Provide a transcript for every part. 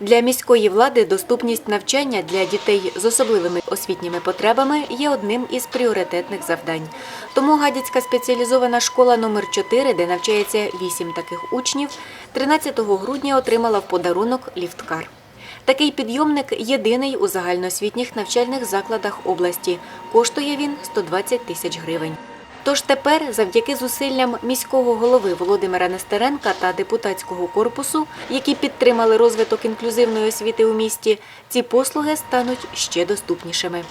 Для міської влади доступність навчання для дітей з особливими освітніми потребами є одним із пріоритетних завдань. Тому Гадяцька спеціалізована школа номер 4 де навчається 8 таких учнів, 13 грудня отримала в подарунок ліфткар. Такий підйомник єдиний у загальноосвітніх навчальних закладах області. Коштує він 120 тисяч гривень. Тож тепер, завдяки зусиллям міського голови Володимира Нестеренка та депутатського корпусу, які підтримали розвиток інклюзивної освіти у місті, ці послуги стануть ще доступнішими.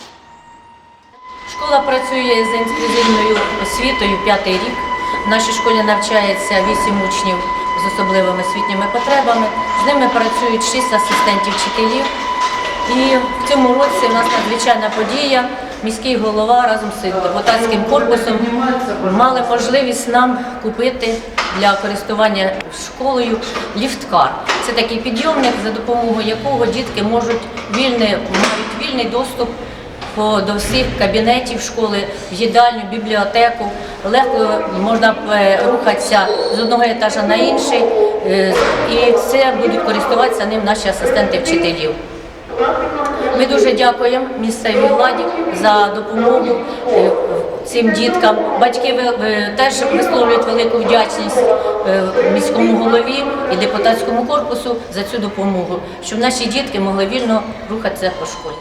Школа працює з інклюзивною освітою п'ятий рік. В нашій школі навчається вісім учнів з особливими освітніми потребами. З ними працюють шість асистентів вчителів. І в цьому році у нас надзвичайна подія. Міський голова разом з депутатським корпусом мали можливість нам купити для користування школою ліфткар. Це такий підйомник, за допомогою якого дітки можуть вільний, мають вільний доступ до всіх кабінетів школи, в їдальню, бібліотеку. Легко можна е, рухатися з одного етажа на інший, е, і це будуть користуватися ним наші асистенти вчителів. Ми дуже дякуємо місцевій владі за допомогу е, цим діткам. Батьки теж висловлюють велику вдячність е, міському голові і депутатському корпусу за цю допомогу, щоб наші дітки могли вільно рухатися по школі.